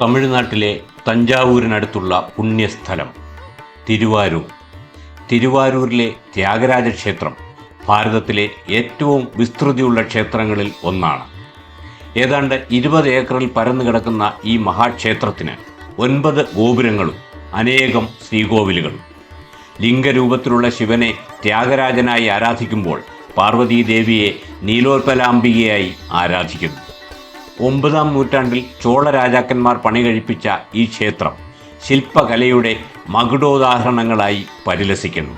തമിഴ്നാട്ടിലെ തഞ്ചാവൂരിനടുത്തുള്ള പുണ്യസ്ഥലം തിരുവാരൂർ. തിരുവാരൂരിലെ ത്യാഗരാജ ക്ഷേത്രം ഭാരതത്തിലെ ഏറ്റവും വിസ്തൃതിയുള്ള ക്ഷേത്രങ്ങളിൽ ഒന്നാണ്. ഏതാണ്ട് ഇരുപത് ഏക്കറിൽ പരന്നു കിടക്കുന്ന ഈ മഹാക്ഷേത്രത്തിന് ഒൻപത് ഗോപുരങ്ങളും അനേകം ശ്രീകോവിലുകളും. ലിംഗരൂപത്തിലുള്ള ശിവനെ ത്യാഗരാജനായി ആരാധിക്കുമ്പോൾ പാർവതീദേവിയെ നീലോത്പലാംബികയായി ആരാധിക്കുന്നു. ഒമ്പതാം നൂറ്റാണ്ടിൽ ചോള രാജാക്കന്മാർ പണി കഴിപ്പിച്ച ഈ ക്ഷേത്രം ശില്പകലയുടെ മകുടോദാഹരണങ്ങളായി പരിലസിക്കുന്നു.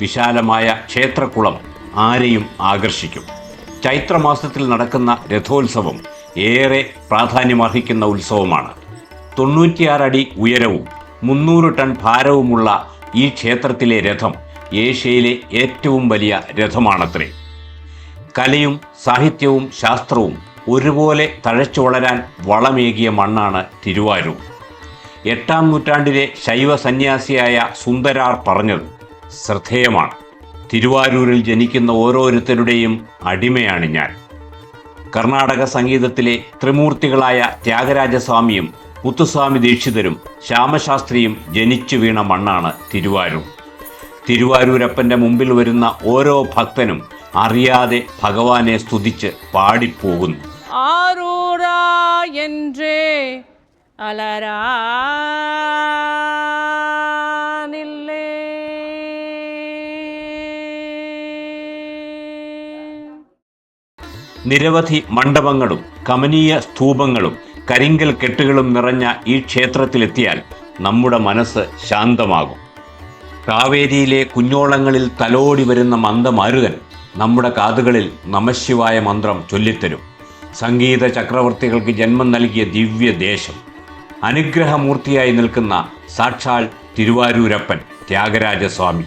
വിശാലമായ ക്ഷേത്രക്കുളം ആരെയും ആകർഷിക്കും. ചൈത്രമാസത്തിൽ നടക്കുന്ന രഥോത്സവം ഏറെ പ്രാധാന്യമർഹിക്കുന്ന ഉത്സവമാണ്. തൊണ്ണൂറ്റിയാറ് അടി ഉയരവും മുന്നൂറ് ടൺ ഭാരവുമുള്ള ഈ ക്ഷേത്രത്തിലെ രഥം ഏഷ്യയിലെ ഏറ്റവും വലിയ രഥമാണത്രേ. കലയും സാഹിത്യവും ശാസ്ത്രവും ഒരുപോലെ തഴച്ചു വളരാൻ വളമേകിയ മണ്ണാണ് തിരുവാരൂർ. എട്ടാം നൂറ്റാണ്ടിലെ ശൈവ സന്യാസിയായ സുന്ദരാർ പറഞ്ഞത് ശ്രദ്ധേയമാണ്. തിരുവാരൂരിൽ ജനിക്കുന്ന ഓരോരുത്തരുടെയും അടിമയാണ് ഞാൻ. കർണാടക സംഗീതത്തിലെ ത്രിമൂർത്തികളായ ത്യാഗരാജസ്വാമിയും മുത്തുസ്വാമി ദീക്ഷിതരും ശ്യാമശാസ്ത്രിയും ജനിച്ചു വീണ മണ്ണാണ് തിരുവാരൂർ. തിരുവാരൂരപ്പന്റെ മുമ്പിൽ വരുന്ന ഓരോ ഭക്തനും അറിയാതെ ഭഗവാനെ സ്തുതിച്ച് പാടിപ്പോകുന്നു. ஆரூரா என்றே அலரானில்லே നിരവധി മണ്ഡപങ്ങളും കമനീയ സ്തൂപങ്ങളും കരിങ്കൽ കെട്ടുകളും നിറഞ്ഞ ഈ ക്ഷേത്രത്തിലെത്തിയാൽ നമ്മുടെ മനസ്സ് ശാന്തമാകും കാവേരിയിലെ കുഞ്ഞോളങ്ങളിൽ തലോടി വരുന്ന മന്ദമാരുതൻ നമ്മുടെ കാതുകളിൽ നമശിവായ മന്ത്രം ചൊല്ലിത്തരും സംഗീത ചക്രവർത്തികൾക്ക് ജന്മം നൽകിയ ദിവ്യദേശം അനുഗ്രഹമൂർത്തിയായി നിൽക്കുന്ന സാക്ഷാൽ തിരുവാരൂരപ്പൻ ത്യാഗരാജസ്വാമി.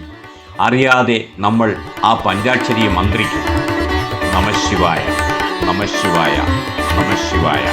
അറിയാതെ നമ്മൾ ആ പഞ്ചാക്ഷരിയെ മന്ത്രിക്കും. നമശിവായ നമശിവായ നമശിവായ